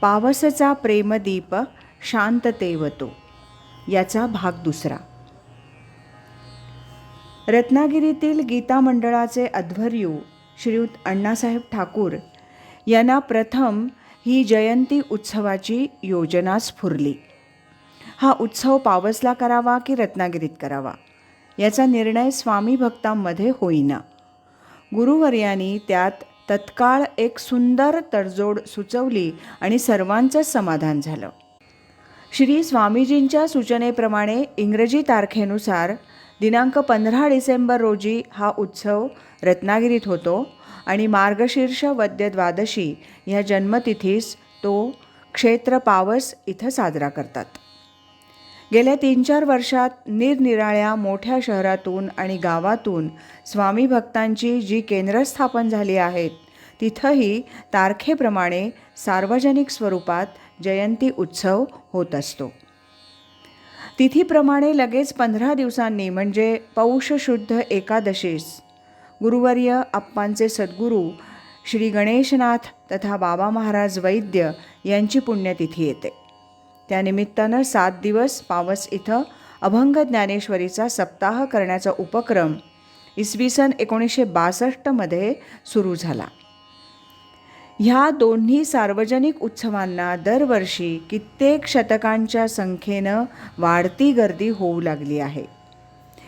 पावसचा प्रेमदीप शांततेवतो. याचा भाग दुसरा. रत्नागिरीतील गीता मंडळाचे अध्वर्यू श्रीयुत अण्णासाहेब ठाकूर यांना प्रथम ही जयंती उत्सवाची योजना स्फुरली हा उत्सव पावसला करावा की रत्नागिरीत करावा? याचा निर्णय स्वामी भक्तांमध्ये होईना. गुरुवर्यांनी त्यात तत्काळ एक सुंदर तडजोड सुचवली आणि सर्वांचं समाधान झालं. श्री स्वामीजींच्या सूचनेप्रमाणे इंग्रजी तारखेनुसार दिनांक पंधरा डिसेंबर रोजी हा उत्सव रत्नागिरीत होतो आणि मार्गशीर्ष वद्य द्वादशी ह्या जन्मतिथीस तो क्षेत्र पावस इथं साजरा करतात. गेल्या तीन चार वर्षात निरनिराळ्या मोठ्या शहरातून आणि गावातून स्वामी भक्तांची जी केंद्र स्थापन झाली आहेत तिथंही तारखेप्रमाणे सार्वजनिक स्वरूपात जयंती उत्सव होत असतो. तिथीप्रमाणे लगेच पंधरा दिवसांनी म्हणजे पौष शुद्ध एकादशीस गुरुवर्य अप्पांचे सद्गुरू श्री गणेशनाथ तथा बाबा महाराज वैद्य यांची पुण्यतिथी येते. त्यानिमित्तानं सात दिवस पावस इथं अभंग ज्ञानेश्वरीचा सप्ताह करण्याचा उपक्रम इसवी सन एकोणीसशे बासष्टमध्ये सुरू झाला. ह्या दोन्ही सार्वजनिक उत्सवांना दरवर्षी कित्येक शतकांच्या संख्येनं वाढती गर्दी होऊ लागली आहे.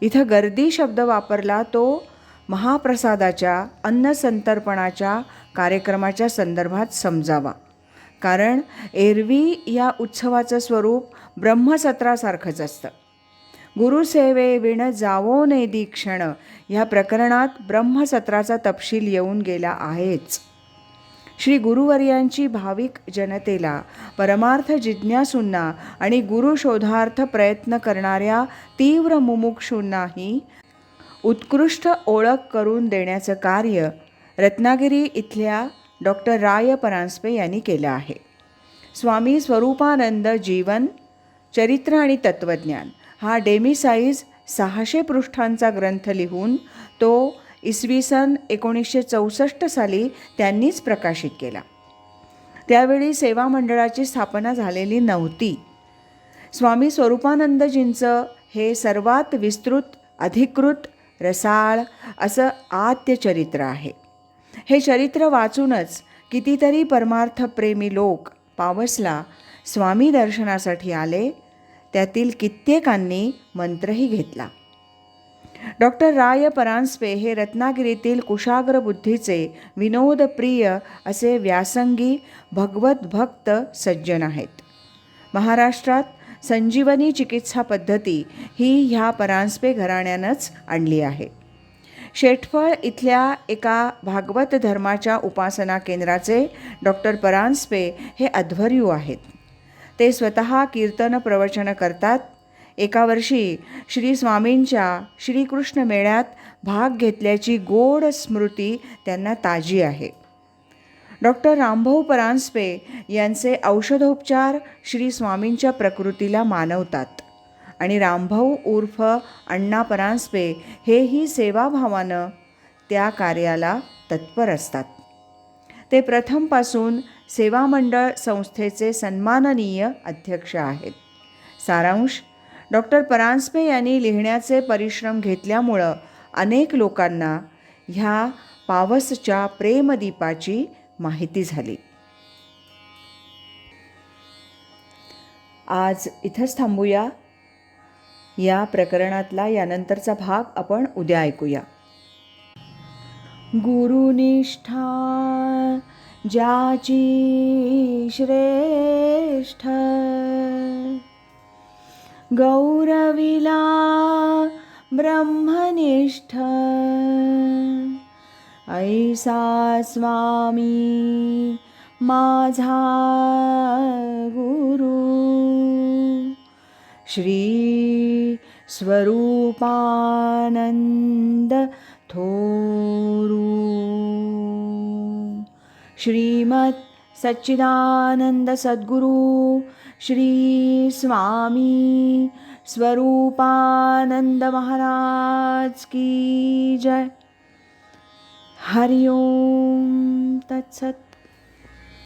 इथं गर्दी शब्द वापरला तो महाप्रसादाच्या अन्नसंतर्पणाच्या कार्यक्रमाच्या संदर्भात समजावा. कारण एरवी या उत्सवाचं स्वरूप ब्रह्मसत्रासारखंच असतं. गुरुसेवे विण जावो ने दीक्षण ह्या प्रकरणात ब्रह्मसत्राचा तपशील येऊन गेला आहेच. श्री गुरुवर्यांची भाविक जनतेला परमार्थ जिज्ञासूंना आणि गुरुशोधार्थ प्रयत्न करणाऱ्या तीव्र मुमुक्षूंनाही उत्कृष्ट ओळख करून देण्याचं कार्य रत्नागिरी इथल्या डॉक्टर राय परांजपे यांनी केलं आहे. स्वामी स्वरूपानंद जीवन चरित्र आणि तत्त्वज्ञान हा डेमिसाईज सहाशे पृष्ठांचा ग्रंथ लिहून तो इसवी सन एकोणीसशे चौसष्ट साली त्यांनीच प्रकाशित केला. त्यावेळी सेवा मंडळाची स्थापना झालेली नव्हती. स्वामी स्वरूपानंदजींचं हे सर्वात विस्तृत अधिकृत रसाळ असं आद्य चरित्र आहे. हे चरित्र वाचूनच कितीतरी परमार्थप्रेमी लोक पावसला स्वामी दर्शनासाठी आले त्यातील कित्येकांनी मंत्रही घेतला. डॉक्टर राय परांजपे हे रत्नागिरीतील कुशाग्र बुद्धीचे विनोदप्रिय असे व्यासंगी भगवत भक्त सज्जन आहेत. महाराष्ट्रात संजीवनी चिकित्सा पद्धती ही ह्या परांजपे घराण्यानंच आणली आहे. शेटफळ इथल्या एका भागवत धर्माच्या उपासना केंद्राचे डॉक्टर परांजपे हे अध्वर्यू आहेत. ते स्वतः कीर्तन प्रवचन करतात. एका वर्षी श्री स्वामींच्या श्रीकृष्ण मेळ्यात भाग घेतल्याची गोड स्मृती त्यांना ताजी आहे. डॉक्टर रामभाऊ परांजपे यांचे औषधोपचार श्री स्वामींच्या प्रकृतीला मानवतात. आणि रामभाऊ उर्फ अण्णा परांजपे हेही सेवाभावानं त्या कार्याला तत्पर असतात. ते प्रथमपासून सेवा मंडळ संस्थेचे सन्माननीय अध्यक्ष आहेत. सारांश डॉक्टर परांजपे यांनी लिहिण्याचे परिश्रम घेतल्यामुळं अनेक लोकांना ह्या पावसच्या प्रेमदीपाची माहिती झाली. आज इथंच थांबूया. या प्रकरणातला यानंतरचा भाग आपण उद्या ऐकूया. गुरुनिष्ठा ज्याची श्रेष्ठ गौरविला ब्रह्मनिष्ठ ऐसा स्वामी माझा गुरु. श्री स्वरूपानंद थोरू। श्रीमत सच्चिदानंद सद्गुरु श्री स्वामी स्वरूपानंद महाराज की जय। हरि ओम तत्सत।